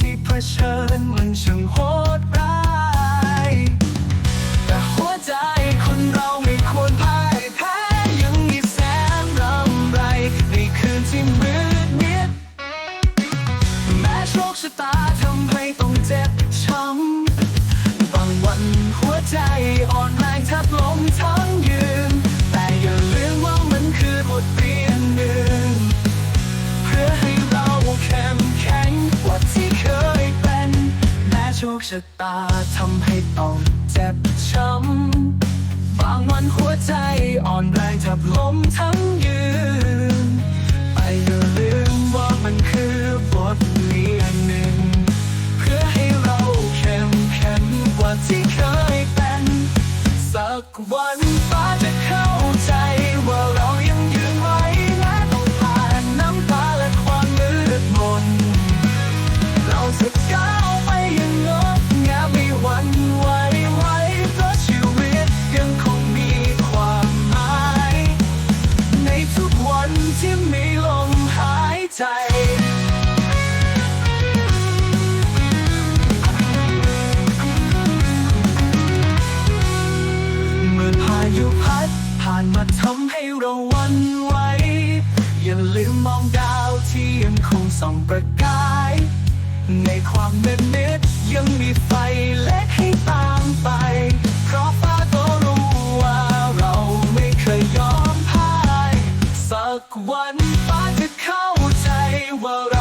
ที่เผชิญมันช่างโหดร้าย โชคชะตาทำให้ต้องเจ็บช้ำ บางวันหัวใจอ่อนแรงแทบล้มทั้งยืน ไป ใจเมื่อพายุพัดผ่านมาทำให้เราวันไหวอย่าลืมมองดาวที่ยังคงส่องประกาย ในความเมืดม็ดยังมีไฟเล็กให้ตามไป เพราะฟ้าก็รู้ว่าเราไม่เคยยอมพ่าย สักวันฟ้า world.